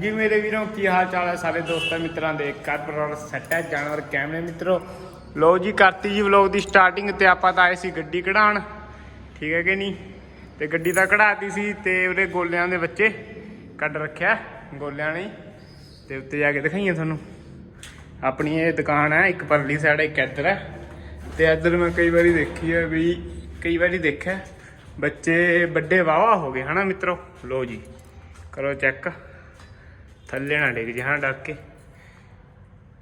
ਜੀ ਮੇਰੇ ਵੀਰੋ, ਕੀ ਹਾਲ ਚਾਲ ਹੈ ਸਾਰੇ ਦੋਸਤਾਂ ਮਿੱਤਰਾਂ ਦੇ? ਘਰ ਪਰਿਵਾਰ ਸੈੱਟ ਹੈ, ਜਾਨਵਰ ਕੈਮਰੇ ਮਿੱਤਰੋ। ਲੋ ਜੀ, ਕਰਤੀ ਜੀ ਵਲੌਗ ਦੀ ਸਟਾਰਟਿੰਗ ਤੇ ਆਪਾਂ ਤਾਂ ਆਏ ਸੀ ਗੱਡੀ ਕਢਾਉਣ। ਠੀਕ ਹੈ ਕਿ ਨਹੀਂ? ਤੇ ਗੱਡੀ ਤਾਂ ਕਢਾਤੀ ਸੀ ਤੇ ਉਹਦੇ ਗੋਲਿਆਂ ਦੇ ਬੱਚੇ ਕੱਢ ਰੱਖਿਆ, ਗੋਲਿਆਂ ਨੇ ਹੀ। ਤੇ ਉੱਤੇ ਜਾ ਕੇ ਦਿਖਾਈਆਂ ਤੁਹਾਨੂੰ। ਆਪਣੀ ਇਹ ਦੁਕਾਨ ਹੈ, ਇੱਕ ਪਰਲੀ ਸਾਈਡ ਇੱਕ ਇੱਧਰ ਹੈ। ਤੇ ਇੱਧਰ ਮੈਂ ਕਈ ਵਾਰੀ ਦੇਖੀ ਹੈ ਵੀ, ਕਈ ਵਾਰੀ ਦੇਖਿਆ, ਬੱਚੇ ਵੱਡੇ ਵਾਵਾ ਹੋ ਗਏ, ਹਨਾ ਮਿੱਤਰੋ? ਲੋ ਜੀ, ਕਰੋ ਚੈੱਕ ਥੱਲੇ ਨਾ ਡਿੱਗ ਜੇ, ਹਾਂ, ਡੱਕ ਕੇ।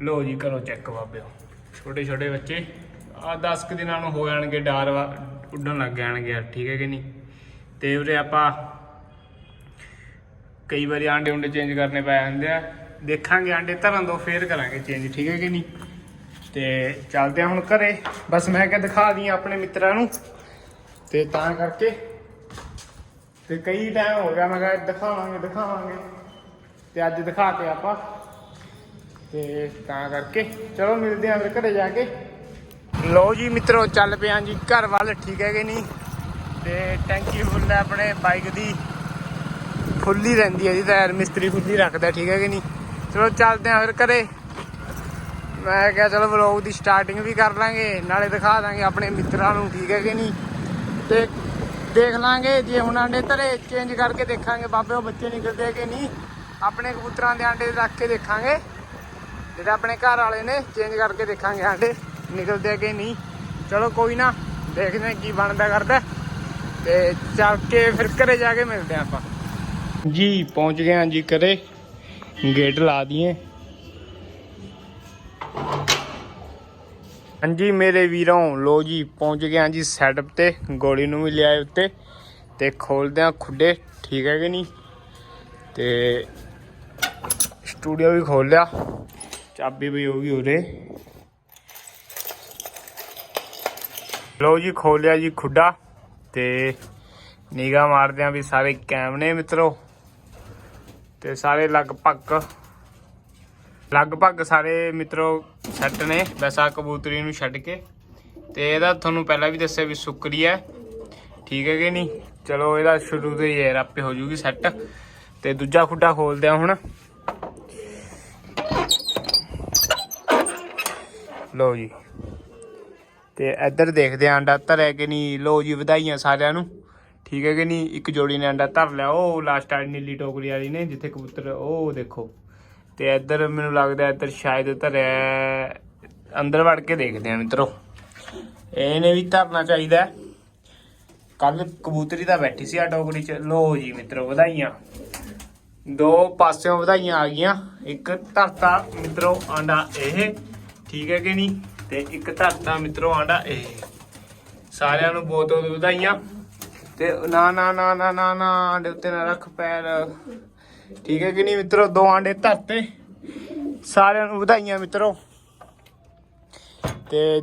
ਲੋ ਜੀ, ਕਰੋ ਚੈੱਕ ਬਾਬਿਓ। ਛੋਟੇ ਛੋਟੇ ਬੱਚੇ ਆ 10 ਕੁ ਦਿਨਾਂ ਨੂੰ ਹੋ ਜਾਣਗੇ, ਡਾਰ ਵਾ- ਉੱਡਣ ਲੱਗ ਜਾਣਗੇ ਠੀਕ ਹੈ ਕਿ ਨਹੀਂ? ਤੇ ਉਰੇ ਆਪਾਂ ਕਈ ਵਾਰੀ ਆਂਡੇ ਉਂਡੇ ਚੇਂਜ ਕਰਨੇ ਪੈ ਜਾਂਦੇ ਆ। ਦੇਖਾਂਗੇ ਆਂਡੇ, ਧਰਨ ਤੋਂ ਫੇਰ ਕਰਾਂਗੇ ਚੇਂਜ ਠੀਕ ਹੈ ਕਿ ਨਹੀਂ? ਤੇ ਚੱਲਦੇ ਆ ਹੁਣ ਘਰੇ। ਬਸ ਮੈਂ ਕਿਹਾ ਦਿਖਾ ਦੀਆਂ ਆਪਣੇ ਮਿੱਤਰਾਂ ਨੂੰ। ਤੇ ਤਾਂ ਕਰਕੇ, ਤੇ ਕਈ ਟਾਈਮ ਹੋ ਗਿਆ, ਮੈਂ ਕਿਹਾ ਦਿਖਾਵਾਂਗੇ ਦਿਖਾਵਾਂਗੇ। ਤੇ ਅੱਜ ਦਿਖਾ ਕੇ ਆਪਾਂ। ਤੇ ਤਾਂ ਕਰਕੇ ਚਲੋ ਮਿਲਦੇ ਆਂ ਫਿਰ ਘਰੇ ਜਾ ਕੇ। ਲਓ ਜੀ ਮਿੱਤਰੋ, ਚੱਲ ਪਿਆ ਜੀ। ਘਰ ਵੱਲ ਠੀਕ ਹੈ ਕਿ ਨਹੀਂ ਤੇ ਟੈਂਕੀ ਫੁੱਲ ਹੈ ਆਪਣੇ ਬਾਈਕ ਦੀ। ਫੁੱਲੀ ਰਹਿੰਦੀ ਹੈ ਜੀ ਟਾਇਰ ਮਿਸਤਰੀ ਫੁੱਲੀ ਰੱਖਦਾ, ਠੀਕ ਹੈ ਕਿ ਨਹੀਂ ਚਲੋ ਚੱਲਦੇ ਆਂ ਫਿਰ ਘਰੇ। ਮੈਂ ਕਿਹਾ ਚਲੋ ਵਲੌਗ ਦੀ ਸਟਾਰਟਿੰਗ ਵੀ ਕਰ ਲਾਂਗੇ, ਨਾਲੇ ਦਿਖਾ ਦਾਂਗੇ ਆਪਣੇ ਮਿੱਤਰਾਂ ਨੂੰ, ਠੀਕ ਹੈ ਕਿ ਨਹੀਂ ਤੇ ਦੇਖ ਲਾਂਗੇ, ਜੇ ਉਹਨਾਂ ਆਂਡੇ ਧਰੇ ਚੇਂਜ ਕਰਕੇ ਦੇਖਾਂਗੇ, ਬਾਬੇ ਉਹ ਬੱਚੇ ਨਿਕਲਦੇ ਕਿ ਨਹੀਂ ਆਪਣੇ ਕਬੂਤਰਾਂ ਦੇ ਆਂਡੇ ਰੱਖ ਕੇ ਦੇਖਾਂਗੇ। ਜਿਹੜੇ ਆਪਣੇ ਘਰ ਵਾਲੇ ਨੇ ਚੇਂਜ ਕਰਕੇ ਦੇਖਾਂਗੇ ਆਂਡੇ। ਨਿਕਲਦੇ ਕਿ ਨਹੀਂ? ਚਲੋ ਕੋਈ ਨਾ, ਦੇਖਦੇ ਕੀ ਬਣਦਾ ਕਰਦਾ। ਤੇ ਚੱਲ ਕੇ ਫਿਰ ਘਰੇ ਜਾ ਕੇ ਮਿਲਦੇ ਆਪਾਂ। ਜੀ, ਪਹੁੰਚ ਗਏ ਹਾਂ ਜੀ ਘਰੇ। ਗੇਟ ਲਾ ਦਈਏ। ਹਾਂਜੀ, ਮੇਰੇ ਵੀਰੋਂ। ਲੋ ਜੀ, ਪਹੁੰਚ ਗਏ ਹਾਂ ਜੀ ਸੈਟਅਪ ਤੇ। ਗੋਲੀ ਨੂੰ ਵੀ ਲਿਆਏ ਉੱਤੇ। ਤੇ ਖੋਲਦੇ ਆ ਖੁੱਡੇ, ਠੀਕ ਹੈ ਕਿ ਨਹੀਂ? ਤੇ ਸਟੂਡੀਓ ਵੀ ਖੋਲ ਲਿਆ। ਚਾਬੀ ਵੀ ਹੋ ਗਈ ਉਰੇ। ਲੋ ਜੀ ਖੋਲਿਆ ਜੀ ਖੁੱਡਾ ਤੇ ਨਿਗਾਹ ਮਾਰਦੇ ਆਂ ਵੀ ਸਾਰੇ ਕੈਮਰੇ ਮਿੱਤਰੋ। ਤੇ ਸਾਰੇ ਲਗਭਗ ਲਗਭਗ ਸਾਰੇ ਮਿੱਤਰੋ ਸੈੱਟ ਨੇ। ਵੈਸਾ ਕਬੂਤਰੀ ਨੂੰ ਛੱਡ ਕੇ। ਤੇ ਇਹਦਾ ਤੁਹਾਨੂੰ ਪਹਿਲਾਂ ਵੀ ਦੱਸਿਆ ਵੀ ਸ਼ੁਕਰੀਆ। ਠੀਕ ਹੈ ਕਿ ਨਹੀਂ? ਚਲੋ, ਇਹਦਾ ਸ਼ੁਰੂ ਤੋਂ ਹੀ ਯਾਰ ਆਪੇ ਹੋ ਜੂਗੀ ਸੈੱਟ। ਤੇ ਦੂਜਾ ਖੁੱਡਾ ਖੋਲਦੇ ਆ ਹੁਣ। ਲੋ ਜੀ। ਤੇ ਇੱਧਰ ਦੇਖਦੇ ਆਂ ਅੰਡਾ ਧਰਿਆ ਕਿ ਨਹੀਂ? ਲਓ ਜੀ, ਵਧਾਈਆਂ ਸਾਰਿਆਂ ਨੂੰ। ਠੀਕ ਹੈ ਕਿ ਨਹੀਂ? ਇੱਕ ਜੋੜੀ ਨੇ ਅੰਡਾ ਧਰ ਲਿਆ। ਉਹ ਲਾਸਟ ਵਾਲੀ ਨੀਲੀ ਟੋਕਰੀ ਵਾਲੀ ਨੇ, ਜਿੱਥੇ ਕਬੂਤਰ, ਉਹ ਦੇਖੋ। ਤੇ ਇੱਧਰ ਮੈਨੂੰ ਲੱਗਦਾ ਇੱਧਰ ਸ਼ਾਇਦ ਧਰਿਆ ਅੰਦਰ ਵੜ ਕੇ ਦੇਖਦੇ ਆਂ ਮਿੱਤਰੋ। ਇਹਨੇ ਵੀ ਧਰਨਾ ਚਾਹੀਦਾ ਕੱਲ ਕਬੂਤਰੀ ਤਾਂ ਬੈਠੀ ਸੀ ਆ ਟੋਕਰੀ ਚ। ਲੋ ਜੀ ਮਿੱਤਰੋ, ਵਧਾਈਆਂ। ਦੋ ਪਾਸਿਓਂ ਵਧਾਈਆਂ ਆ ਗਈਆਂ। ਇੱਕ ਧਰਤਾ ਮਿੱਤਰੋ ਆਂਡਾ ਇਹ। ਠੀਕ ਹੈ ਕਿ ਨਹੀਂ? ਤੇ ਇੱਕ ਧਰਤਾ ਮਿੱਤਰੋ ਆਂਡਾ, ਇਹ ਸਾਰਿਆਂ ਨੂੰ ਬਹੁਤ ਬਹੁਤ ਵਧਾਈਆਂ। ਤੇ ਨਾ ਨਾ ਨਾ ਨਾ ਨਾ ਨਾ, ਆਂਡੇ ਉੱਤੇ ਨਾ ਰੱਖ ਪੈਰ। ਠੀਕ ਹੈ ਕਿ ਨਹੀਂ ਮਿੱਤਰੋ? ਦੋ ਆਂਡੇ ਧਰਤੇ। ਸਾਰਿਆਂ ਨੂੰ ਵਧਾਈਆਂ ਮਿੱਤਰੋ। ਤੇ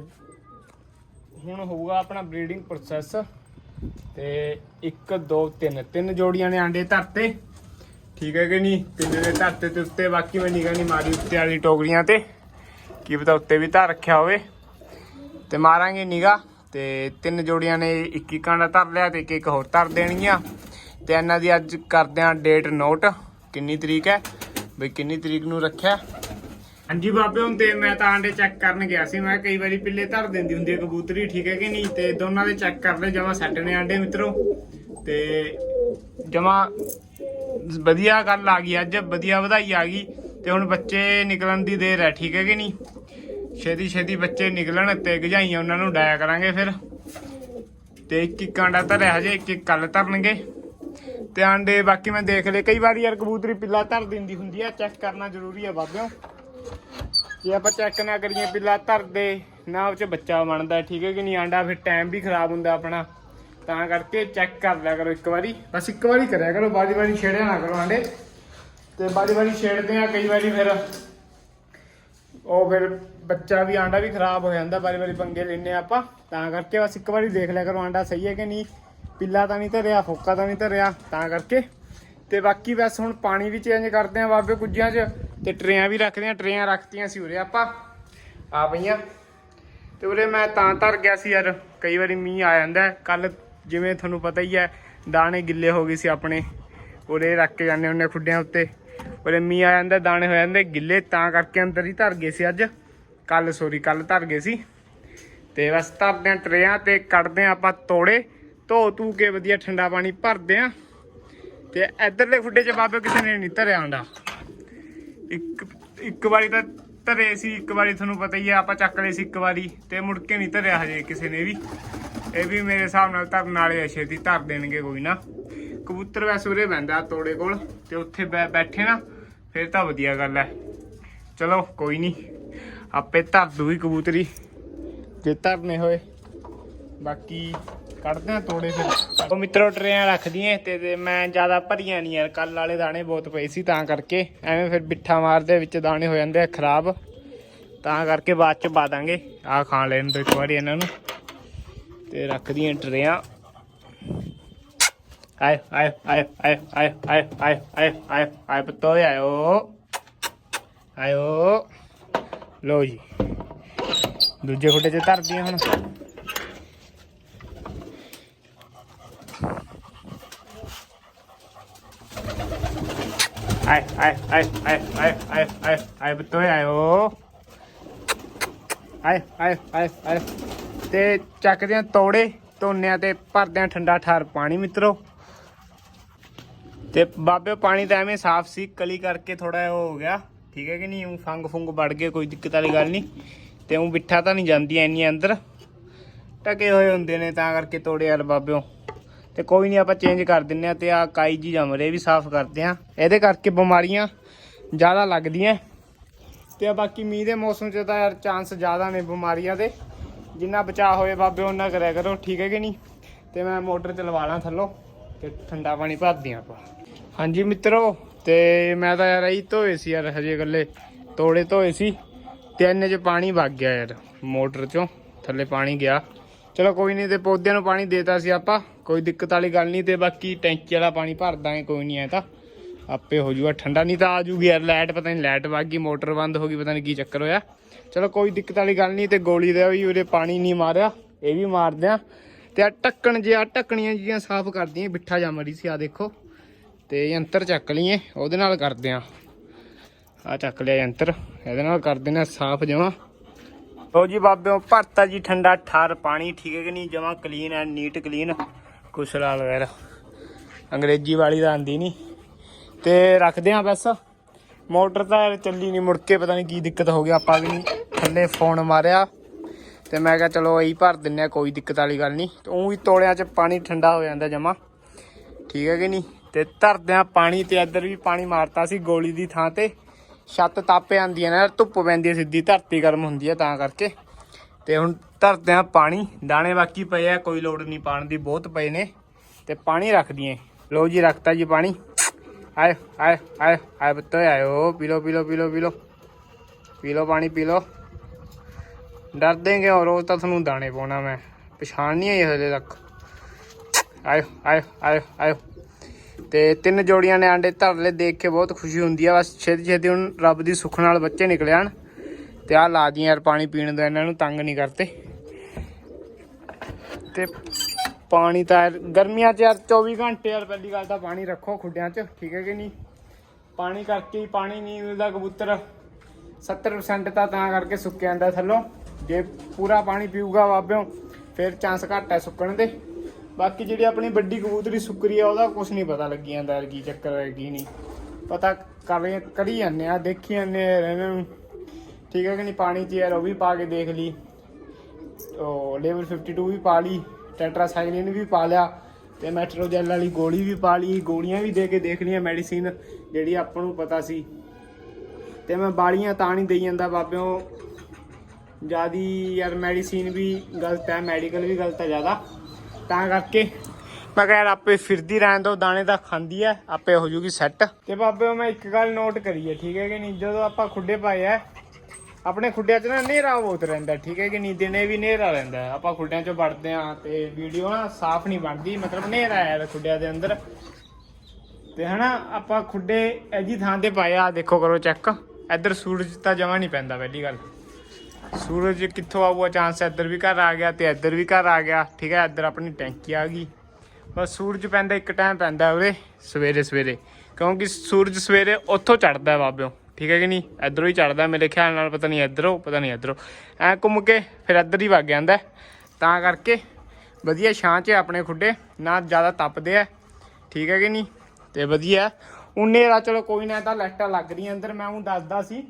ਹੁਣ ਹੋਊਗਾ ਆਪਣਾ ਬਰੀਡਿੰਗ ਪ੍ਰੋਸੈਸ ਤੇ 1 2 3 ਤਿੰਨ ਜੋੜੀਆਂ ਨੇ ਆਂਡੇ ਧਰਤੇ। ਠੀਕ ਹੈ ਕਿ ਨਹੀਂ? ਤਿੰਨ ਦੇ ਧਰਤੇ ਤੇ ਉੱਤੇ, ਬਾਕੀ ਮੈਂ ਨਿਗਾਹ ਨਹੀਂ ਮਾਰੀ ਉੱਤੇ ਵਾਲੀ ਟੋਕਰੀਆਂ ਤੇ। ਕੀ ਪਤਾ ਉੱਤੇ ਵੀ ਧਰ ਰੱਖਿਆ ਹੋਵੇ। ਤੇ ਮਾਰਾਂਗੇ ਨਿਗਾਹ, ਤੇ ਤਿੰਨ ਜੋੜੀਆਂ ਨੇ, ਇੱਕ ਇੱਕ ਆਂਡਾ ਧਰ ਲਿਆ ਤੇ ਇੱਕ ਇੱਕ ਹੋਰ ਧਰ ਦੇਣਗੀਆਂ। ਤੇ ਇਹਨਾਂ ਦੀ ਅੱਜ ਕਰਦੇ ਆਂ ਡੇਟ ਨੋਟ ਕਿੰਨੀ ਤਰੀਕ ਹੈ? ਬਈ ਕਿੰਨੀ ਤਰੀਕ ਨੂੰ ਰੱਖਿਆ? ਹਾਂਜੀ ਬਾਬੇ, ਹੁਣ ਤੇ ਮੈਂ ਤਾਂ ਆਂਡੇ ਚੈੱਕ ਕਰਨ ਗਿਆ ਸੀ। ਮੈਂ ਕਈ ਵਾਰੀ ਪਿੱਲੇ ਧਰ ਦਿੰਦੀ ਹੁੰਦੀ ਹੈ ਕਬੂਤਰੀ, ਠੀਕ ਹੈ ਕਿ ਨਹੀਂ? ਤੇ ਦੋਨਾਂ ਦੇ ਚੈੱਕ ਕਰ ਲਏ, ਜਮਾ ਸੈੱਟ ਨੇ ਆਂਡੇ ਮਿੱਤਰੋ। ਤੇ ਜਮਾ ਵਧੀਆ ਗੱਲ ਆ ਗਈ, ਅੱਜ ਵਧੀਆ ਵਧਾਈ ਆ ਗਈ। ਤੇ ਹੁਣ ਬੱਚੇ ਨਿਕਲਣ ਦੀ ਦੇਰ ਹੈ, ਠੀਕ ਹੈ ਕਿ ਨਹੀਂ? ਛੇਤੀ ਛੇਤੀ ਬੱਚੇ ਨਿਕਲਣ ਤੇ ਗਜਾਈਆਂ ਉਹਨਾਂ ਨੂੰ ਡਾਇਆ ਕਰਾਂਗੇ ਫਿਰ। ਤੇ ਇੱਕ ਇੱਕ ਆਂਡਾ ਧਰਿਆ ਹਜੇ, ਇੱਕ ਇੱਕ ਕੱਲ ਧਰਨਗੇ। ਤੇ ਆਂਡੇ ਬਾਕੀ ਮੈਂ ਦੇਖ ਲਏ, ਕਈ ਵਾਰੀ ਯਾਰ ਕਬੂਤਰੀ ਪਿੱਲਾ ਧਰ ਦਿੰਦੀ ਹੁੰਦੀ ਆ ਚੈੱਕ ਕਰਨਾ ਜ਼ਰੂਰੀ ਆ ਬਾਬਿਓ ਜੇ ਆਪਾਂ ਚੈੱਕ ਨਾ ਕਰੀਏ ਪਿੱਲਾ ਧਰਦੇ, ਨਾ ਉਹ ਚ ਬੱਚਾ ਬਣਦਾ, ਠੀਕ ਹੈ ਕਿ ਨਹੀਂ? ਆਂਡਾ ਫਿਰ ਟਾਈਮ ਵੀ ਖਰਾਬ ਹੁੰਦਾ ਆਪਣਾ। ਤਾਂ ਕਰਕੇ ਚੈੱਕ ਕਰ ਲਿਆ ਕਰੋ ਇੱਕ ਵਾਰੀ। ਬਸ ਇੱਕ ਵਾਰੀ ਕਰਿਆ ਕਰੋ ਬਾਰੀ ਬਾਰੀ ਛੇੜਿਆ ਨਾ ਕਰੋ ਆਂਡੇ। ਤੇ ਬਾਰੀ ਬਾਰੀ ਛੇੜਦੇ ਆ, ਕਈ ਵਾਰੀ ਫਿਰ ਉਹ ਫਿਰ ਬੱਚਾ ਵੀ ਆਂਡਾ ਵੀ ਖਰਾਬ ਹੋ ਜਾਂਦਾ, ਬਾਰੀ ਬਾਰੀ ਪੰਗੇ ਲੈਨੇ ਆਪਾਂ। ਤਾਂ ਕਰਕੇ ਬਸ ਇੱਕ ਵਾਰੀ ਦੇਖ ਲਿਆ ਕਰੋ ਆਂਡਾ ਸਹੀ ਹੈ ਕਿ ਨਹੀਂ। ਪਿੱਲਾ ਤਾਂ ਨਹੀਂ ਧਰਿਆ, ਫੋਕਾ ਤਾਂ ਨਹੀਂ ਧਰਿਆ, ਤਾਂ ਕਰਕੇ। ਤੇ ਬਾਕੀ ਬਸ ਹੁਣ ਪਾਣੀ ਵੀ ਚੇਂਜ ਕਰਦੇ ਆ ਬਾਬੇ ਕੁੱਜਿਆਂ 'ਚ, ਤੇ ਟਰੇਆਂ ਵੀ ਰੱਖਦੇ ਆ, ਟਰੇਆਂ ਰੱਖਤੀਆਂ ਸੀ ਉਰੇ ਆਪਾਂ। ਆ ਪਈਆਂ। ਤੇ ਉਰੇ ਮੈਂ ਤਾਂ ਧਰ ਗਿਆ ਸੀ ਯਾਰ, ਕਈ ਵਾਰੀ ਮੀਂਹ ਆ ਜਾਂਦਾ ਕੱਲ ਜਿਵੇਂ ਤੁਹਾਨੂੰ ਪਤਾ ਹੀ ਹੈ, ਦਾਣੇ ਗਿੱਲੇ ਹੋ ਗਏ ਸੀ ਆਪਣੇ। ਉਰੇ ਰੱਖ ਕੇ ਜਾਂਦੇ ਹੁੰਦੇ ਖੁੱਡਿਆਂ ਉੱਤੇ। ਉਰੇ ਮੀਂਹ ਆ ਜਾਂਦਾ, ਦਾਣੇ ਹੋ ਜਾਂਦੇ, ਗਿੱਲੇ, ਤਾਂ ਕਰਕੇ ਅੰਦਰ ਹੀ ਧਰ ਗਏ ਸੀ ਅੱਜ। ਕੱਲ ਸੋਰੀ ਕੱਲ ਧਰ ਗਏ ਸੀ। ਤੇ ਬਸ ਧਰਦੇ ਆ ਟਰੇਆਂ ਤੇ ਕੱਢਦੇ ਆ ਆਪਾਂ ਤੋੜੇ। ਧੋ ਧੂ ਕੇ ਵਧੀਆ ਠੰਡਾ ਪਾਣੀ ਭਰਦੇ ਆ। ਤੇ ਇਧਰਲੇ ਖੁੱਡੇ 'ਚ ਬਾਬੇ ਕਿਸੇ ਨੇ ਨਹੀਂ ਧਰਿਆ ਹੁੰਦਾ। ਇੱਕ ਇੱਕ ਵਾਰੀ ਤਾਂ ਧਰੇ ਸੀ, ਇੱਕ ਵਾਰੀ ਤੁਹਾਨੂੰ ਪਤਾ ਹੀ ਆ, ਆਪਾਂ ਚੱਕ ਲਏ ਸੀ ਇੱਕ ਵਾਰੀ ਤੇ ਮੁੜ ਕੇ ਨਹੀਂ ਧਰਿਆ ਹਜੇ ਕਿਸੇ ਨੇ ਵੀ। ਇਹ ਵੀ ਮੇਰੇ ਹਿਸਾਬ ਨਾਲ ਧਰਨ ਵਾਲੇ ਅਛੇ ਦੀ ਧਰ ਦੇਣਗੇ, ਕੋਈ ਨਾ। ਕਬੂਤਰ ਵੈਸੇ ਉਰੇ ਬੈੰਦਾ ਤੋੜੇ ਕੋਲ ਤੇ ਉੱਥੇ ਬੈ- ਬੈਠੇ ਨਾ, ਫਿਰ ਤਾਂ ਵਧੀਆ ਗੱਲ ਹੈ। ਚਲੋ, ਕੋਈ ਨਹੀਂ ਆਪੇ ਧਰ ਦੂਗੀ ਕਬੂਤਰੀ। ਜੇ ਧਰਨੇ ਹੋਏ, ਬਾਕੀ ਕੱਢਦੇ ਆ ਤੋੜੇ ਫਿਰ। ਉਹ ਮਿੱਤਰੋ, ਟਰੇਆਂ ਰੱਖਦੀਆਂ ਤੇ ਤੇ ਮੈਂ ਜ਼ਿਆਦਾ ਭਰੀਆਂ ਨਹੀਂ ਯਾਰ ਕੱਲ ਵਾਲੇ ਦਾਣੇ ਬਹੁਤ ਪਏ ਸੀ ਤਾਂ ਕਰਕੇ। ਐਵੇਂ ਫਿਰ ਬਿੱਠਾ ਮਾਰਦੇ, ਵਿੱਚ ਦਾਣੇ ਹੋ ਜਾਂਦੇ ਆ, ਖਰਾਬ। ਤਾਂ ਕਰਕੇ ਬਾਅਦ ਚ ਪਾ ਦਾਂਗੇ। ਆ ਖਾਣ ਲੈਣ ਤੋਂ ਇੱਕ ਵਾਰੀ ਇਹਨਾਂ ਨੂੰ। ਤੇ ਰੱਖਦੀਆਂ ਟਰੇਆਂ। ਆਏ ਆਏ ਆਏ ਆਏ ਆਏ ਆਏ ਆਏ ਆਏ ਆਏ ਆਏ ਪਤੋ ਆਇਓ ਆਇਓ ਲੋ ਜੀ ਦੂਜੇ ਖੁੱਡੇ 'ਚ ਧਰਦੀਆਂ ਹੁਣ ਆਏ ਆਏ ਆਏ ਆਏ ਆਏ ਆਏ ਆਏ ਆਏ ਪਤੋ ਆਇਓ ਆਏ ਆਏ ਆਏ ਆਏ ਤੇ ਚੱਕਦੇ ਆ ਤੋੜੇ ਧੋਨੇ ਆ ਤੇ ਭਰਦੇ ਆ ਠੰਡਾ ਠਾਰ ਪਾਣੀ ਮਿੱਤਰੋ ਤੇ ਬਾਬੇ ਪਾਣੀ ਤਾਂ ਐਵੇਂ ਸਾਫ਼ ਸੀ, ਕਲੀ ਕਰਕੇ ਥੋੜਾ ਜਿਹਾ ਉਹ ਹੋ ਗਿਆ। ਠੀਕ ਹੈ ਕਿ ਨਹੀਂ? ਉਹ ਫੰਗ ਫੁੰਗ ਵੜ ਗਏ, ਕੋਈ ਦਿੱਕਤ ਵਾਲੀ ਗੱਲ ਨਹੀਂ। ਤੇ ਉਹ ਬਿੱਠਾ ਤਾਂ ਨਹੀਂ ਜਾਂਦੀਆਂ ਇੰਨੀਆਂ ਅੰਦਰ। ਟਕੇ ਹੋਏ ਹੁੰਦੇ ਨੇ, ਤਾਂ ਕਰਕੇ ਤੋੜੇ ਯਾਰ ਬਾਬਿਓ। ਤੇ ਕੋਈ ਨਹੀਂ, ਆਪਾਂ ਚੇਂਜ ਕਰ ਦਿੰਨੇ ਆ ਤੇ ਆ ਕਾਈ ਜੀ ਜਮਰੇ ਵੀ ਸਾਫ਼ ਕਰਦੇ ਆ ਇਹਦੇ ਕਰਕੇ ਬਿਮਾਰੀਆਂ ਜ਼ਿਆਦਾ ਲੱਗਦੀਆਂ। ਤੇ ਆ ਬਾਕੀ ਮੀਂਹ ਦੇ ਮੌਸਮ 'ਚ ਤਾਂ ਯਾਰ ਚਾਂਸ ਜ਼ਿਆਦਾ ਨੇ ਬਿਮਾਰੀਆਂ ਦੇ। ਜਿੰਨਾ ਬਚਾਅ ਹੋਏ ਬਾਬੇ ਉਹਨਾਂ ਕਰਿਆ ਕਰੋ। ਠੀਕ ਹੈ ਕਿ ਨਹੀਂ? ਤੇ ਮੈਂ ਮੋਟਰ ਚਲਵਾ ਲਾਂ ਥੱਲੋਂ ਤੇ ਠੰਡਾ ਪਾਣੀ ਭਰਦੇ ਹਾਂ ਆਪਾਂ। ਹਾਂਜੀ ਮਿੱਤਰੋ, ਤੇ ਮੈਂ ਤਾਂ ਯਾਰ ਇਹ ਧੋਏ ਸੀ ਯਾਰ, ਹਜੇ ਗੱਲੇ ਤੋੜੇ ਧੋਏ ਸੀ। ਤੇ ਇੰਨੇ 'ਚ ਪਾਣੀ ਵਗ ਗਿਆ ਯਾਰ, ਮੋਟਰ 'ਚੋਂ, ਥੱਲੇ ਪਾਣੀ ਗਿਆ। ਚਲੋ ਕੋਈ ਨਹੀਂ, ਤੇ ਪੌਦਿਆਂ ਨੂੰ ਪਾਣੀ ਦੇਤਾ ਸੀ ਆਪਾਂ, ਕੋਈ ਦਿੱਕਤ ਵਾਲੀ ਗੱਲ ਨਹੀਂ, ਤੇ ਬਾਕੀ ਟੈਂਕੀ ਵਾਲਾ ਪਾਣੀ ਭਰ ਦਾਂਗੇ, ਕੋਈ ਨਹੀਂ, ਐ ਤਾਂ ਆਪੇ ਹੋ ਜੂਗਾ, ਠੰਡਾ ਨਹੀਂ ਤਾਂ ਆ ਜੂਗੀ ਯਾਰ, ਲਾਈਟ ਪਤਾ ਨਹੀਂ, ਲਾਈਟ ਵਗ ਗਈ, ਮੋਟਰ ਬੰਦ ਹੋ ਗਈ, ਪਤਾ ਨਹੀਂ ਕੀ ਚੱਕਰ ਹੋਇਆ। ਚਲੋ ਕੋਈ ਦਿੱਕਤ ਵਾਲੀ ਗੱਲ ਨਹੀਂ, ਤੇ ਗੋਲੀ ਦਾ ਵੀ ਉਹਦੇ ਪਾਣੀ ਨਹੀਂ ਮਾਰਿਆ, ਇਹ ਵੀ ਮਾਰਦੇ ਆ। ਤੇ ਆ ਢੱਕਣ ਜਿਹਾ ਢੱਕਣੀਆਂ ਜੀਆਂ ਸਾਫ਼ ਕਰਦੀਆਂ ਬਿੱਠਾ ਜੰਮ ਰਹੀ ਸੀ ਆ ਦੇਖੋ। ਤੇ ਯੰਤਰ ਚੱਕ ਲਈਏ, ਉਹਦੇ ਨਾਲ ਕਰਦੇ ਆ ਆ ਚੱਕ ਲਿਆ ਯੰਤਰ ਇਹਦੇ ਨਾਲ ਕਰ ਦਿੰਦੇ ਆ ਸਾਫ਼ ਜਮਾ। ਲੋ ਜੀ ਬਾਬਿਓ, ਭਰਤਾ ਜੀ ਠੰਡਾ, ਠਾਰ ਪਾਣੀ, ਠੀਕ ਹੈ ਕਿ ਨਹੀਂ? ਜਮਾ ਕਲੀਨ ਐਂਡ ਨੀਟ ਕਲੀਨ ਕੁਛ ਲਾਲ ਵਗੈਰਾ। ਅੰਗਰੇਜ਼ੀ ਵਾਲੀ ਤਾਂ ਆਂਦੀ ਨਹੀਂ। ਤੇ ਰੱਖਦੇ ਆ ਬਸ। ਮੋਟਰ ਤਾਂ ਚੱਲੀ ਨਹੀਂ, ਮੁੜ ਕੇ ਪਤਾ ਨਹੀਂ ਕੀ ਦਿੱਕਤ ਹੋ ਗਈ, ਆਪਾਂ ਵੀ ਨਹੀਂ ਥੱਲੇ ਫੋਨ ਮਾਰਿਆ। ਤੇ ਮੈਂ ਕਿਹਾ ਚਲੋ ਇਹੀ ਭਰ ਦਿੰਨੇ ਆ ਕੋਈ ਦਿੱਕਤ ਵਾਲੀ ਗੱਲ ਨਹੀਂ। ਤੇ ਉਹ ਵੀ ਤੋੜਿਆਂ 'ਚ ਪਾਣੀ ਠੰਡਾ ਹੋ ਜਾਂਦਾ ਜਮਾ। ਠੀਕ ਹੈ ਕਿ ਨਹੀਂ? ਤੇ ਧਰਦਿਆਂ ਪਾਣੀ ਤੇ ਇੱਧਰ ਵੀ ਪਾਣੀ ਮਾਰਤਾ ਸੀ ਗੋਲੀ ਦੀ ਥਾਂ ਤੇ। ਛੱਤ ਤਾਪੇ ਆਂਦੀ ਨੇ, ਧੁੱਪ ਪੈਂਦੀ ਹੈ ਸਿੱਧੀ, ਧਰਤੀ ਗਰਮ ਹੁੰਦੀ ਹੈ ਤਾਂ ਕਰਕੇ। ਤੇ ਹੁਣ ਧਰਦਿਆਂ ਪਾਣੀ, ਦਾਣੇ ਬਾਕੀ ਪਏ ਆ, ਕੋਈ ਲੋੜ ਨਹੀਂ ਪਾਣ ਦੀ, ਬਹੁਤ ਪਏ ਨੇ। ਤੇ ਪਾਣੀ ਰੱਖ ਦਈਏ। ਲੋ ਜੀ, ਰੱਖਤਾ ਜੀ ਪਾਣੀ। ਆਏ ਆਏ ਆਏ ਆਏ ਬੱਤੋ ਆਇਓ ਪੀ ਲੋ ਪੀ ਲੋ ਪੀ ਲੋ ਪੀ ਲੋ ਪੀ ਲੋ ਪਾਣੀ ਪੀ ਲੋ ਡਰ ਦੇਂਗੇ ਔਰ ਰੋਜ਼ ਤਾਂ ਤੁਹਾਨੂੰ ਦਾਣੇ ਪਾਉਣਾ ਮੈਂ। ਪਛਾਣ ਨਹੀਂ ਆਈ ਹਲੇ ਤੱਕ। ਆਇਓ ਆਇਓ ਆਇਓ ਆਇਓ। ਤੇ ਤਿੰਨ ਜੋੜੀਆਂ ਨੇ ਆਂਡੇ ਧਰ ਲਏ, ਦੇਖ ਕੇ ਬਹੁਤ ਖੁਸ਼ੀ ਹੁੰਦੀ ਆ। ਬਸ ਛੇਤੀ ਛੇਤੀ ਹੁਣ ਰੱਬ ਦੀ ਸੁੱਖ ਨਾਲ ਬੱਚੇ ਨਿਕਲ ਆਣ। ਤੇ ਆ ਲਾ ਦੀਆਂ ਯਾਰ ਪਾਣੀ ਪੀਣ ਦਾ, ਇਹਨਾਂ ਨੂੰ ਤੰਗ ਨਹੀਂ ਕਰਤੇ। ਤੇ ਪਾਣੀ ਤਾਂ ਯਾਰ ਗਰਮੀਆਂ 'ਚ ਯਾਰ 24 ਘੰਟੇ ਯਾਰ ਪਹਿਲੀ ਗੱਲ ਤਾਂ ਪਾਣੀ ਰੱਖੋ ਖੁੱਡਿਆਂ 'ਚ, ਠੀਕ ਹੈ ਕਿ ਨਹੀਂ? ਪਾਣੀ ਕਰਕੇ ਪਾਣੀ ਨਹੀਂ ਮਿਲਦਾ ਕਬੂਤਰ। 70% ਤਾਂ ਤਾਂ ਕਰਕੇ ਸੁੱਕ ਜਾਂਦਾ ਥੱਲੋਂ। ਜੇ ਪੂਰਾ ਪਾਣੀ ਪੀਊਗਾ ਬਾਬਿਓ, ਫਿਰ ਚਾਂਸ ਘੱਟ ਹੈ ਸੁੱਕਣ ਦੇ। ਬਾਕੀ ਜਿਹੜੀ ਆਪਣੀ ਵੱਡੀ ਕਬੂਤਰੀ ਸੁੱਕਰੀ ਆ, ਉਹਦਾ ਕੁਝ ਨਹੀਂ ਪਤਾ ਲੱਗੀ ਜਾਂਦਾ ਯਾਰ ਕੀ ਚੱਕਰ ਹੈ, ਕੀ ਨਹੀਂ। ਪਤਾ ਕਰ ਰਹੇ ਕਰੀ ਜਾਂਦੇ ਆ, ਦੇਖੀ ਜਾਂਦੇ ਆ ਇਹਨਾਂ ਨੂੰ ਠੀਕ ਹੈ ਕਿ ਨਹੀਂ? ਪਾਣੀ 'ਚ ਯਾਰ ਉਹ ਵੀ ਪਾ ਕੇ ਦੇਖ ਲਈ। ਉਹ ਲੈਵਲ 52 ਵੀ ਪਾ ਲਈ ਟੈਟਰਾਸਾਈਕਲਿਨ ਵੀ ਪਾ ਲਿਆ ਤੇ ਮੈਟਰੋਜੈਲ ਵਾਲੀ ਗੋਲੀ ਵੀ ਪਾ ਲਈ, ਗੋਲੀਆਂ ਵੀ ਦੇ ਕੇ ਦੇਖ ਲਈਆਂ ਮੈਡੀਸਿਨ ਜਿਹੜੀ ਆਪਾਂ ਨੂੰ ਪਤਾ ਸੀ। ਤੇ ਮੈਂ ਬਾਲੀਆਂ ਤਾਂ ਨਹੀਂ ਦੇਈ ਜਾਂਦਾ ਬਾਬਿਓ। ਜਿਆਦੀ ਯਾਰ ਮੈਡੀਸਿਨ ਵੀ ਗਲਤ ਹੈ ਮੈਡੀਕਲ ਵੀ ਗਲਤ ਹੈ ਜ਼ਿਆਦਾ। ਤਾਂ ਕਰਕੇ। ਮੈਂ ਕਿਹਾ ਯਾਰ ਆਪੇ ਫਿਰਦੀ ਰਹਿਣ ਦੋ, ਦਾਣੇ ਤਾਂ ਖਾਂਦੀ ਐ, ਆਪੇ ਹੋ ਜੂਗੀ ਸੈੱਟ ਤੇ ਉਹ ਮੈਂ ਇੱਕ ਗੱਲ ਨੋਟ ਕਰੀ ਹੈ ਠੀਕ ਹੈ ਕਿ ਨਹੀਂ? ਜਦੋਂ ਆਪਾਂ ਖੁੱਡੇ ਪਾਏ ਐ, ਆਪਣੇ ਖੁੱਡਿਆਂ 'ਚ ਨਾ ਹਨੇਰਾ ਬਹੁਤ ਰਹਿੰਦਾ, ਠੀਕ ਹੈ ਕਿ ਨਹੀਂ? ਦਿਨੇ ਵੀ ਹਨੇਰਾ ਰਹਿੰਦਾ ਆਪਾਂ ਖੁੱਡਿਆਂ 'ਚੋਂ ਵੜਦੇ ਆ ਤੇ ਵੀਡੀਓ ਨਾ ਸਾਫ਼ ਨਹੀਂ ਬਣਦੀ, ਮਤਲਬ ਹਨੇਰਾ ਆਇਆ ਖੁੱਡਿਆਂ ਦੇ ਅੰਦਰ। ਤੇ ਹਨਾ, ਆਪਾਂ ਖੁੱਡੇ ਐਜੀ ਥਾਂ ਤੇ ਪਾਇਆ ਦੇਖੋ ਕਰੋ ਚੈੱਕ ਇੱਧਰ ਸੂਰਜ ਤਾਂ ਜਮਾ ਨਹੀਂ ਪੈਂਦਾ, ਪਹਿਲੀ ਗੱਲ। ਸੂਰਜ ਕਿੱਥੋਂ ਆਊਗਾ? ਚਾਂਸ ਇੱਧਰ ਵੀ ਘਰ ਆ ਗਿਆ ਤੇ ਇੱਧਰ ਵੀ ਘਰ ਆ ਗਿਆ। ਠੀਕ ਹੈ, ਇੱਧਰ ਆਪਣੀ ਟੈਂਕੀ ਆ ਗਈ। ਬਸ ਸੂਰਜ ਪੈਂਦਾ, ਇੱਕ ਟਾਈਮ ਪੈਂਦਾ ਉਰੇ, ਸਵੇਰੇ ਸਵੇਰੇ। ਕਿਉਂਕਿ ਸੂਰਜ ਸਵੇਰੇ ਉੱਥੋਂ ਚੜਦਾ ਬਾਬਿਓ। ਠੀਕ ਹੈ ਕਿ ਨਹੀਂ? ਇੱਧਰੋਂ ਹੀ ਚੜਦਾ ਮੇਰੇ ਖਿਆਲ ਨਾਲ, ਪਤਾ ਨਹੀਂ ਇੱਧਰੋਂ, ਪਤਾ ਨਹੀਂ ਇੱਧਰੋਂ। ਐ ਘੁੰਮ ਕੇ ਫਿਰ ਇੱਧਰ ਹੀ ਵਗ ਜਾਂਦਾ। ਤਾਂ ਕਰਕੇ ਵਧੀਆ ਛਾਂ 'ਚ ਆਪਣੇ ਖੁੱਡੇ, ਨਾ ਜ਼ਿਆਦਾ ਤਪਦੇ ਆ ਠੀਕ ਹੈ ਕਿ ਨਹੀਂ? ਤੇ ਵਧੀਆ। ਉਨੇ ਦਾ ਚਲੋ ਕੋਈ ਨਾ ਤਾਂ ਲਾਈਟਾਂ ਲੱਗ ਰਹੀਆਂ ਅੰਦਰ, ਮੈਂ ਉਹ ਦੱਸਦਾ ਸੀ।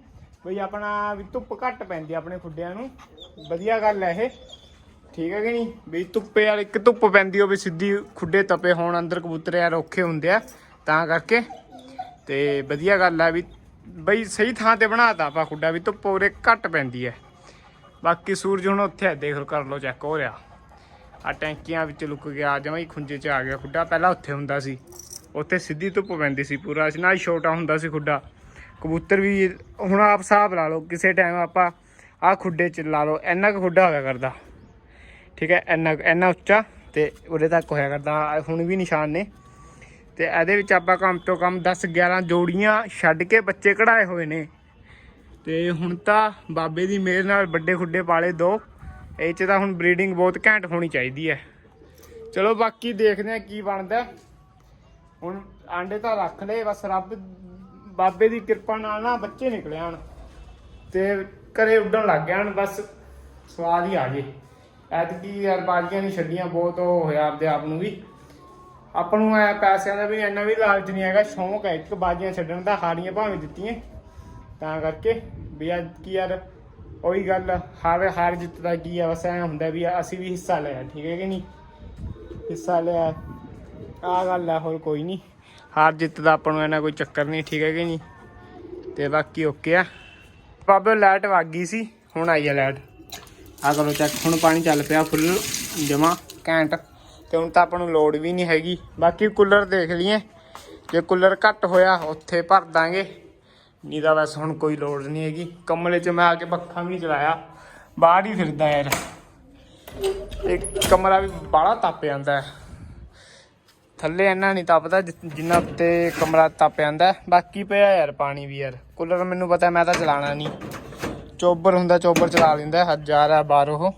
ਬਈ ਆਪਣਾ ਵੀ ਧੁੱਪ ਘੱਟ ਪੈਂਦੀ ਆ ਆਪਣੇ ਖੁੱਡਿਆਂ ਨੂੰ। ਵਧੀਆ ਗੱਲ ਹੈ ਇਹ। ਠੀਕ ਹੈ ਕਿ ਨਹੀਂ? ਵੀ ਧੁੱਪੇ ਵਾਲੀ ਇੱਕ ਧੁੱਪ ਪੈਂਦੀ ਹੋਵੇ, ਸਿੱਧੀ ਖੁੱਡੇ ਤਪੇ ਹੋਣ, ਅੰਦਰ ਕਬੂਤਰ ਯਾਰ ਔਖੇ ਹੁੰਦੇ ਆ, ਤਾਂ ਕਰਕੇ। ਤੇ ਵਧੀਆ ਗੱਲ ਆ ਵੀ ਬਈ ਸਹੀ ਥਾਂ ਤੇ ਬਣਾਤਾ ਆਪਾਂ ਖੁੱਡਾ ਵੀ, ਧੁੱਪ ਉਰੇ ਘੱਟ ਪੈਂਦੀ ਹੈ ਬਾਕੀ ਸੂਰਜ ਹੁਣ ਉੱਥੇ ਆ, ਦੇਖ ਲਓ, ਕਰ ਲਓ ਚੈੱਕ ਹੋ ਰਿਹਾ। ਆ ਟੈਂਕੀਆਂ ਵਿੱਚ ਲੁਕ ਗਿਆ ਜਮਾਂ ਹੀ ਖੁੰਝੇ 'ਚ ਆ ਗਿਆ ਖੁੱਡਾ। ਪਹਿਲਾਂ ਉੱਥੇ ਹੁੰਦਾ ਸੀ। ਉੱਥੇ ਸਿੱਧੀ ਧੁੱਪ ਪੈਂਦੀ ਸੀ ਪੂਰਾ, ਸੀ ਨਾਲ ਛੋਟਾ ਹੁੰਦਾ ਸੀ ਖੁੱਡਾ। ਕਬੂਤਰ ਵੀ ਹੁਣ ਆਪ ਹਿਸਾਬ ਲਾ ਲਓ, ਕਿਸੇ ਟਾਈਮ ਆਪਾਂ ਆ ਖੁੱਡੇ 'ਚ ਲਾ ਲਓ, ਇੰਨਾ ਕੁ ਖੁੱਡਾ ਹੋਇਆ ਕਰਦਾ। ਠੀਕ ਹੈ, ਇੰਨਾ ਕੁ- ਇੰਨਾ ਉੱਚਾ ਤੇ ਉਹਦੇ ਤੱਕ ਹੋਇਆ ਕਰਦਾ। ਹੁਣ ਵੀ ਨਿਸ਼ਾਨ ਨੇ। ਤੇ ਇਹਦੇ ਵਿੱਚ ਆਪਾਂ ਕਮ ਤੋਂ ਕਮ 10 11 ਜੋੜੀਆਂ ਛੱਡ ਕੇ ਬੱਚੇ ਕਢਾਏ ਹੋਏ ਨੇ। ਤੇ ਹੁਣ ਤਾਂ ਬਾਬੇ ਦੀ ਮਿਹਰ ਨਾਲ ਵੱਡੇ ਖੁੱਡੇ ਪਾਲੇ ਦੋ। ਇਹ ਚ ਤਾਂ ਹੁਣ ਬਰੀਡਿੰਗ ਬਹੁਤ ਘੈਂਟ ਹੋਣੀ ਚਾਹੀਦੀ ਹੈ। ਚਲੋ ਬਾਕੀ ਦੇਖਦੇ ਆ ਕੀ ਬਣਦਾ। ਹੁਣ ਆਂਡੇ ਤਾਂ ਰੱਖ ਲਏ, ਬਸ ਰੱਬ ਬਾਬੇ ਦੀ ਕਿਰਪਾ ਨਾਲ ਨਾ ਬੱਚੇ ਨਿਕਲੇ ਆਣ ਤੇ ਘਰੇ ਉੱਡਣ ਲੱਗ ਗਿਆ ਬਸ ਸਵਾਦ ਹੀ ਆ ਜੇ ਐਤਕੀ ਯਾਰ ਬਾਜੀਆਂ ਨਹੀਂ ਛੱਡੀਆਂ, ਬਹੁਤ ਉਹ ਹੋਇਆ ਆਪਦੇ ਆਪ ਨੂੰ ਵੀ। ਆਪਾਂ ਨੂੰ ਐ ਪੈਸਿਆਂ ਦਾ ਵੀ ਇੰਨਾ ਵੀ ਲਾਲਚ ਨਹੀਂ ਹੈਗਾ, ਸ਼ੌਂਕ ਹੈ ਇੱਕ ਬਾਜੀਆਂ ਛੱਡਣ ਦਾ, ਹਾਰੀਆਂ ਭਾਵੇਂ ਦਿੱਤੀਆਂ। ਤਾਂ ਕਰਕੇ ਵੀ ਅੱਜ ਕੀ ਯਾਰ, ਉਹੀ ਗੱਲ, ਹਾਰ ਹਾਰ ਜਿੱਤ ਦਾ ਕੀ ਆ, ਬਸ ਐ ਹੁੰਦਾ ਵੀ ਅਸੀਂ ਵੀ ਹਿੱਸਾ ਲਿਆ, ਠੀਕ ਹੈ ਕਿ ਨਹੀਂ? ਹਿੱਸਾ ਲਿਆ ਆ ਗੱਲ ਆ, ਹੋਰ ਕੋਈ ਨਹੀਂ। ਹਾਰ ਜਿੱਤ ਦਾ ਆਪਾਂ ਨੂੰ ਇਹਨਾਂ ਕੋਈ ਚੱਕਰ ਨਹੀਂ, ਠੀਕ ਹੈ ਕਿ ਨਹੀਂ? ਤੇ ਬਾਕੀ ਓਕੇ ਆ। ਬਾਬੇ ਲਾਈਟ ਵਗ ਗਈ ਸੀ, ਹੁਣ ਆਈ ਆ ਲਾਈਟ ਆ ਕਰੋ ਚੈੱਕ ਹੁਣ ਪਾਣੀ ਚੱਲ ਪਿਆ ਫੁੱਲ ਜਮਾ ਘੈਂਟ। ਤੇ ਹੁਣ ਤਾਂ ਆਪਾਂ ਨੂੰ ਲੋੜ ਵੀ ਨਹੀਂ ਹੈਗੀ। ਬਾਕੀ ਕੂਲਰ ਦੇਖ ਲਈਏ, ਜੇ ਕੂਲਰ ਘੱਟ ਹੋਇਆ, ਉੱਥੇ ਭਰ ਦਾਂਗੇ। ਨਹੀਂ ਤਾਂ ਵੈਸੇ ਹੁਣ ਕੋਈ ਲੋੜ ਨਹੀਂ ਹੈਗੀ। ਕਮਲੇ 'ਚ ਮੈਂ ਆ ਕੇ ਪੱਖਾ ਵੀ ਨਹੀਂ ਚਲਾਇਆ। ਬਾਹਰ ਹੀ ਫਿਰਦਾ ਯਾਰ। ਇਹ ਕਮਰਾ ਵੀ ਬਾਹਲਾ ਤਪ ਜਾਂਦਾ। ਹੈ ਥੱਲੇ ਇੰਨਾ ਨਹੀਂ ਤਪਦਾ ਜਿ- ਜਿੰਨਾ ਉੱਤੇ ਕਮਰਾ ਤਪ ਜਾਂਦਾ। ਬਾਕੀ ਪਿਆ ਯਾਰ ਪਾਣੀ ਵੀ ਯਾਰ। ਕੂਲਰ ਮੈਨੂੰ ਪਤਾ ਮੈਂ ਤਾਂ ਚਲਾਣਾ ਨਹੀਂ। ਚੋਬਰ ਹੁੰਦਾ, ਚੋਬਰ ਚਲਾ ਲੈਂਦਾ, ਹਜ਼ਾਰ ਆ ਬਾਹਰ ਉਹ।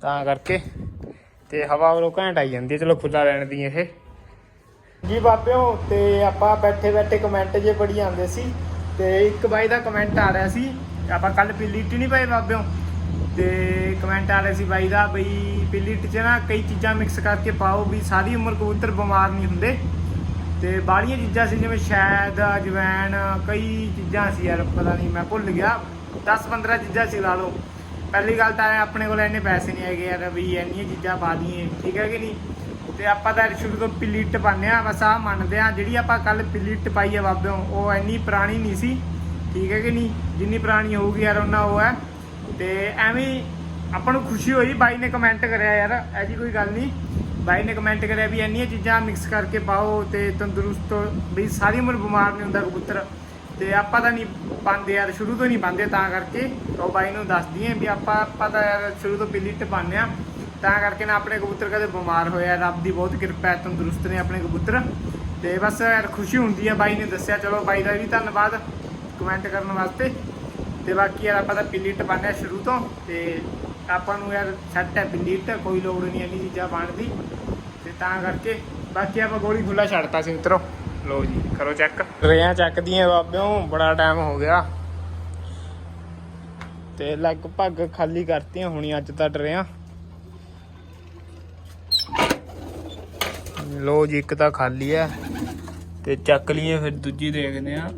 ਤਾਂ ਕਰਕੇ। ਤੇ ਹਵਾ ਉਹ ਘੈਂਟ ਆਈ ਜਾਂਦੀ ਹੈ। ਚਲੋ ਖੁੱਲਾ ਰਹਿਣ ਦੀ ਇਹ। ਜੀ ਬਾਬਿਓ, ਤੇ ਆਪਾਂ ਬੈਠੇ ਬੈਠੇ ਕਮੈਂਟ ਜੇ ਪੜੀ ਜਾਂਦੇ ਸੀ। ਤੇ ਇੱਕ ਬਾਈ ਦਾ ਕਮੈਂਟ ਆ ਰਿਹਾ ਸੀ। ਆਪਾਂ ਕੱਲ ਪਿੱਲੀਟੀ ਨਹੀਂ ਪਾਏ ਬਾਬਿਓ। ਤੇ ਕਮੈਂਟ ਆ ਰਿਹਾ ਸੀ ਬਾਈ ਦਾ ਬਈ ਪਿੱਲੀਟ 'ਚ ਨਾ ਕਈ ਚੀਜ਼ਾਂ ਮਿਕਸ ਕਰਕੇ ਪਾਓ ਵੀ ਸਾਰੀ ਉਮਰ ਕਬੂਤਰ ਬਿਮਾਰ ਨਹੀਂ ਹੁੰਦੇ। ਤੇ ਬਾਹਲੀਆਂ ਚੀਜ਼ਾਂ ਸੀ ਜਿਵੇਂ ਸ਼ਾਇਦ ਅਜਵੈਣ, ਕਈ ਚੀਜ਼ਾਂ ਸੀ ਯਾਰ, ਪਤਾ ਨਹੀਂ, ਮੈਂ ਭੁੱਲ ਗਿਆ। 10 15 ਚੀਜ਼ਾਂ ਸੀ ਲਾ ਲਓ। ਪਹਿਲੀ ਗੱਲ ਤਾਂ ਆਪਣੇ ਕੋਲ ਇੰਨੇ ਪੈਸੇ ਨਹੀਂ ਹੈਗੇ ਯਾਰ, ਵੀ ਇੰਨੀਆਂ ਚੀਜ਼ਾਂ ਪਾ ਦਈਏ, ਠੀਕ ਹੈ ਕਿ ਨਹੀਂ? ਤੇ ਆਪਾਂ ਤਾਂ ਸ਼ੁਰੂ ਤੋਂ ਪਿਲੀਟ ਪਾਉਂਦੇ ਆ ਬਸ ਆ ਮੰਨਦੇ ਆ ਜਿਹੜੀ ਆਪਾਂ ਕੱਲ ਪਿਲੀਟ ਪਾਈ ਆ ਬਾਬਿਓ, ਉਹ ਇੰਨੀ ਪੁਰਾਣੀ ਨਹੀਂ ਸੀ, ਠੀਕ ਹੈ ਕਿ ਨਹੀਂ? ਜਿੰਨੀ ਪੁਰਾਣੀ ਹੋਊਗੀ ਯਾਰ ਉਹਨਾਂ ਉਹ ਹੈ। ਤੇ ਐਵੇਂ ਆਪਾਂ ਨੂੰ ਖੁਸ਼ੀ ਹੋਈ, ਬਾਈ ਨੇ ਕਮੈਂਟ ਕਰਿਆ ਯਾਰ ਐਜੀ ਕੋਈ ਗੱਲ ਨਹੀਂ। ਬਾਈ ਨੇ ਕਮੈਂਟ ਕਰਿਆ ਵੀ ਇੰਨੀਆਂ ਚੀਜ਼ਾਂ ਮਿਕਸ ਕਰਕੇ ਪਾਓ ਤੇ ਤੰਦਰੁਸਤ ਵੀ ਸਾਰੀ ਉਮਰ ਬਿਮਾਰ ਨਹੀਂ ਹੁੰਦਾ ਕਬੂਤਰ। ਤੇ ਆਪਾਂ ਤਾਂ ਨਹੀਂ ਪਾਉਂਦੇ ਯਾਰ, ਸ਼ੁਰੂ ਤੋਂ ਨਹੀਂ ਪਾਉਂਦੇ ਤਾਂ ਕਰਕੇ। ਉਹ ਬਾਈ ਨੂੰ ਦੱਸ ਦਈਏ ਵੀ ਆਪਾਂ ਆਪਾਂ ਤਾਂ ਯਾਰ ਸ਼ੁਰੂ ਤੋਂ ਪਿਲੀਟ ਪਾਉਂਦੇ ਆ ਤਾਂ ਕਰਕੇ ਨਾ ਆਪਣੇ ਕਬੂਤਰ ਕਦੇ ਬਿਮਾਰ ਹੋਇਆ। ਰੱਬ ਦੀ ਬਹੁਤ ਕਿਰਪਾ ਹੈ ਤੰਦਰੁਸਤ ਨੇ ਆਪਣੇ ਕਬੂਤਰ। ਤੇ ਬਸ ਯਾਰ ਖੁਸ਼ੀ ਹੁੰਦੀ ਹੈ ਬਾਈ ਨੇ ਦੱਸਿਆ। ਚਲੋ ਬਾਈ ਦਾ ਵੀ ਧੰਨਵਾਦ ਕਮੈਂਟ ਕਰਨ ਵਾਸਤੇ। ਤੇ ਬਾਕੀ ਯਾਰ ਆਪਾਂ ਤਾਂ ਪਿੱਲੀ ਪਾਉਂਦੇ ਸ਼ੁਰੂ ਤੋਂ ਤੇ ਆਪਾਂ ਨੂੰ ਯਾਰ ਸੈੱਟ ਹੈ ਪਿਲੀਟ ਕੋਈ ਲੋੜ ਨਹੀਂ ਇੰਨੀ ਚੀਜ਼ਾਂ ਪਾਉਣ ਦੀ। ਤੇ ਤਾਂ ਕਰਕੇ ਬਾਕੀ ਆਪਾਂ ਗੋਲੀ ਖੁੱਲਾ ਛੱਡਤਾ ਸੀ ਮਿੱਤਰੋ। ਲੋ ਜੀ, ਕਰੋ ਚੈੱਕ ਰਿਆਂ ਚੱਕਦੀਆਂ ਬਾਬਿਓ, ਬੜਾ ਟਾਈਮ ਹੋ ਗਿਆ। ਤੇ ਲਗਭਗ ਖਾਲੀ ਕਰਤੀਆਂ ਹੋਣੀ ਅੱਜ ਤਾਂ ਡਰਿਆ। ਲੋ ਜੀ, ਇੱਕ ਤਾਂ ਖਾਲੀ ਹੈ। ਤੇ ਚੱਕ ਲਈਏ, ਫਿਰ ਦੂਜੀ ਦੇਖਦੇ ਆ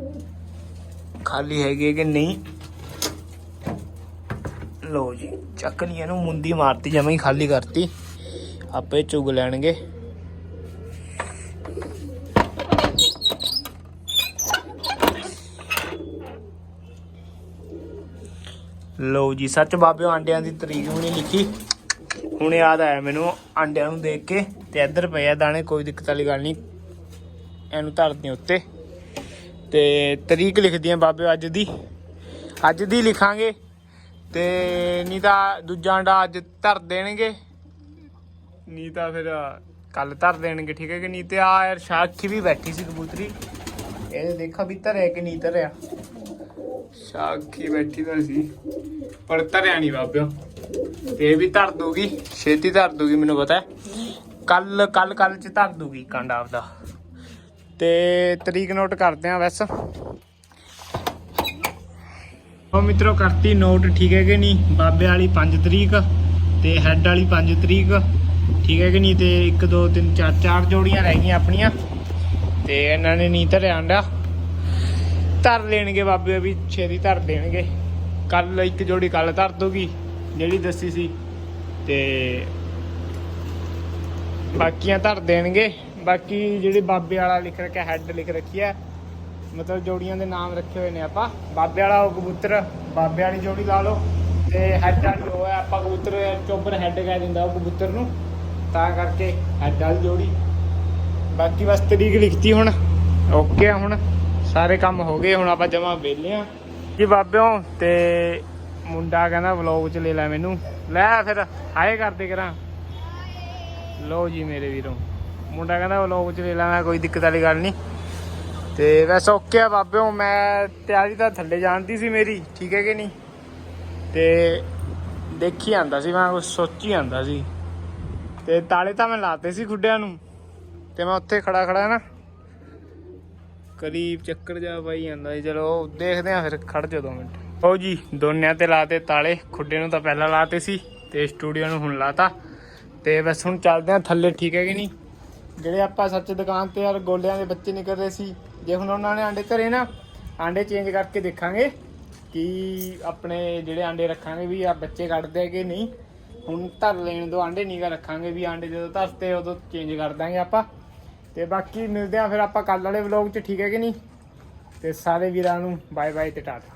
ਖਾਲੀ ਹੈਗੀ ਹੈ ਕਿ ਨਹੀਂ। ਲੋ ਜੀ, ਚੱਕ ਲਈ ਇਹਨੂੰ, ਮੁੰਦੀ ਮਾਰਤੀ, ਜਮਾਂ ਹੀ ਖਾਲੀ ਕਰਤੀ। ਆਪੇ ਚੁਗ ਲੈਣਗੇ। ਲੋ ਜੀ, ਸੱਚ ਬਾਬਿਓ, ਆਂਡਿਆਂ ਦੀ ਤਰੀਕ ਵੀ ਨਹੀਂ ਲਿਖੀ। ਹੁਣ ਯਾਦ ਆਇਆ ਮੈਨੂੰ, ਆਂਡਿਆਂ ਨੂੰ ਦੇਖ ਕੇ, ਤੇ ਇੱਧਰ ਪਏ ਆ ਦਾਣੇ, ਕੋਈ ਦਿੱਕਤ ਵਾਲੀ ਗੱਲ ਨਹੀਂ। ਇਹਨੂੰ ਧਰਦੇ ਉੱਤੇ। ਤੇ ਤਰੀਕ ਲਿਖਦੀ ਆ ਬਾਬਿਓ, ਅੱਜ ਦੀ। ਅੱਜ ਦੀ ਲਿਖਾਂਗੇ। ਤੇ ਨਹੀਂ ਤਾਂ ਦੂਜਾ ਆਂਡਾ ਅੱਜ ਧਰ ਦੇਣਗੇ। ਨਹੀਂ ਤਾਂ ਫਿਰ ਕੱਲ ਧਰ ਦੇਣਗੇ, ਠੀਕ ਹੈ ਕਿ ਨਹੀਂ ਤੇ ਆ ਯਾਰ ਸਾਖੀ ਵੀ ਬੈਠੀ ਸੀ ਕਬੂਤਰੀ। ਇਹ ਦੇਖਾ ਵੀ ਧਰਿਆ ਕਿ ਨਹੀਂ ਧਰਿਆ। ਸਾਖੀ ਬੈਠੀ ਤਾਂ ਸੀ, ਪਰ ਧਰਿਆ ਨਹੀਂ ਬਾਬਿਓ। ਤੇ ਇਹ ਵੀ ਧਰ ਦੂਗੀ ਛੇਤੀ ਧਰ ਦੂਗੀ ਮੈਨੂੰ ਪਤਾ ਕੱਲ ਕੱਲ ਕੱਲ ਚ ਧਰ ਦੂਗੀ ਕੰਡ ਆਪਦਾ। ਤੇ ਤਰੀਕ ਨੋਟ ਕਰਦੇ ਆ ਬਸ। ਉਹ ਮਿੱਤਰੋ, ਕਰਤੀ ਨੋਟ ਠੀਕ ਹੈ ਕਿ ਨਹੀਂ? ਬਾਬੇ ਵਾਲੀ 5 ਤਰੀਕ ਤੇ ਹੈੱਡ ਵਾਲੀ 5 ਤਰੀਕ ਠੀਕ ਹੈ ਕਿ ਨਹੀਂ? ਤੇ 1 2 3 4 ਚਾਰ ਜੋੜੀਆਂ ਰਹਿ ਗਈਆਂ ਆਪਣੀਆਂ ਤੇ ਇਹਨਾਂ ਨੇ ਨਹੀਂ ਧਰਿਆ ਆਂਡਾ ਧਰ ਲੈਣਗੇ ਬਾਬੇ ਵੀ, ਛੇਤੀ ਧਰ ਦੇਣਗੇ। ਕੱਲ ਇੱਕ ਜੋੜੀ ਕੱਲ ਧਰ ਦੂਗੀ ਜਿਹੜੀ ਦੱਸੀ ਸੀ। ਤੇ ਬਾਕੀਆਂ ਧਰ ਦੇਣਗੇ। ਬਾਕੀ ਜਿਹੜੇ ਬਾਬੇ ਵਾਲਾ ਲਿਖ ਰੱਖਿਆ ਹੈੱਡ ਲਿਖ ਰੱਖੀ ਹੈ ਮਤਲਬ ਜੋੜੀਆਂ ਦੇ ਨਾਮ ਰੱਖੇ ਹੋਏ ਨੇ ਆਪਾਂ। ਬਾਬੇ ਵਾਲਾ ਉਹ ਕਬੂਤਰ, ਬਾਬੇ ਵਾਲੀ ਜੋੜੀ ਲਾ ਲਓ। ਤੇ ਹੈੱਡ ਵਾਲੀ ਉਹ ਹੈ, ਆਪਾਂ ਕਬੂਤਰ ਚੋਬਰ ਹੈਡ ਕਹਿ ਦਿੰਦਾ ਉਹ ਕਬੂਤਰ ਨੂੰ। ਤਾਂ ਕਰਕੇ ਹੈਡ ਵਾਲੀ ਜੋੜੀ। ਬਾਕੀ ਬਸ ਤਰੀਕ ਲਿਖਤੀ ਹੁਣ। ਓਕੇ ਹੁਣ, ਸਾਰੇ ਕੰਮ ਹੋ ਗਏ, ਹੁਣ ਆਪਾਂ ਜਮਾ ਵਿਹਲੇ ਆ। ਜੀ ਬਾਬਿਓ, ਤੇ ਮੁੰਡਾ ਕਹਿੰਦਾ ਵਲੌਗ ਚ ਲੈ ਲੈ ਮੈਨੂੰ। ਲੈ ਫਿਰ, ਹਾਏ ਕਰਦੇ ਕਰਾਂ। ਲੋ ਜੀ ਮੇਰੇ ਵੀਰੋ। ਮੁੰਡਾ ਕਹਿੰਦਾ ਵਲੌਗ ਚ ਲੈ ਲੈ, ਮੈਂ ਕੋਈ ਦਿੱਕਤ ਵਾਲੀ ਗੱਲ ਨਹੀਂ। ਤੇ ਵੈਸੇ ਓਕੇ ਆ ਬਾਬਿਓ ਮੈਂ ਤਿਆਰੀ ਤਾਂ ਥੱਲੇ ਜਾਣਦੀ ਸੀ ਮੇਰੀ, ਠੀਕ ਹੈ ਕਿ ਨਹੀਂ? ਤੇ ਦੇਖੀ ਆਂਦਾ ਸੀ, ਮੈਂ ਕੁਛ ਸੋਚੀ ਆਂਦਾ ਸੀ। ਤੇ ਤਾਲੇ ਤਾਂ ਮੈਂ ਲਾਤੇ ਸੀ ਖੁੱਡਿਆਂ ਨੂੰ, ਤੇ ਮੈਂ ਉੱਥੇ ਖੜਾ ਖੜਾ ਨਾ, ਕਰੀਬ ਚੱਕਰ ਜਾ ਪਾਈ ਜਾਂਦਾ ਸੀ। ਚਲੋ ਦੇਖਦੇ ਆ ਫਿਰ, ਖੜ ਜਾ ਦੋ ਮਿੰਟ। ਹੋ ਜੀ, ਦੋਨਿਆਂ ਤੇ ਲਾਤੇ ਤਾਲੇ, ਖੁੱਡੇ ਨੂੰ ਤਾਂ ਪਹਿਲਾਂ ਲਾਤੇ ਸੀ, ਤੇ ਸਟੂਡੀਓ ਨੂੰ ਹੁਣ ਲਾਤਾ। ਤੇ ਬਸ ਹੁਣ ਚੱਲਦੇ ਆ ਥੱਲੇ, ਠੀਕ ਹੈ ਕਿ ਨਹੀਂ? ਜਿਹੜੇ ਆਪਾਂ ਸੱਚ ਦੁਕਾਨ ਤੇ ਯਾਰ ਗੋਲਿਆਂ ਦੇ ਬੱਚੇ ਨਿਕਲ ਰਹੇ ਸੀ ਜੇ ਹੁਣ ਉਹਨਾਂ ਨੇ ਆਂਡੇ ਧਰੇ ਨਾ, ਆਂਡੇ ਚੇਂਜ ਕਰਕੇ ਦੇਖਾਂਗੇ ਕਿ ਆਪਣੇ ਜਿਹੜੇ ਆਂਡੇ ਰੱਖਾਂਗੇ ਵੀ ਆ ਬੱਚੇ ਕੱਢਦੇ ਆ ਕਿ ਨਹੀਂ। ਹੁਣ ਧਰ ਲੈਣ ਦੋ, ਆਂਡੇ ਨੀਗਾ ਰੱਖਾਂਗੇ ਵੀ ਆਂਡੇ ਜਦੋਂ ਧਰਤੇ ਉਦੋਂ ਚੇਂਜ ਕਰ ਦਾਂਗੇ ਆਪਾਂ। ਤੇ ਬਾਕੀ ਮਿਲਦੇ ਆ ਫਿਰ ਆਪਾਂ ਕੱਲ ਵਾਲੇ ਵਲੌਗ 'ਚ, ਠੀਕ ਹੈ ਕਿ ਨਹੀਂ? ਤੇ ਸਾਰੇ ਵੀਰਾਂ ਨੂੰ ਬਾਏ ਬਾਏ ਤੇ ਟਾਟਾ।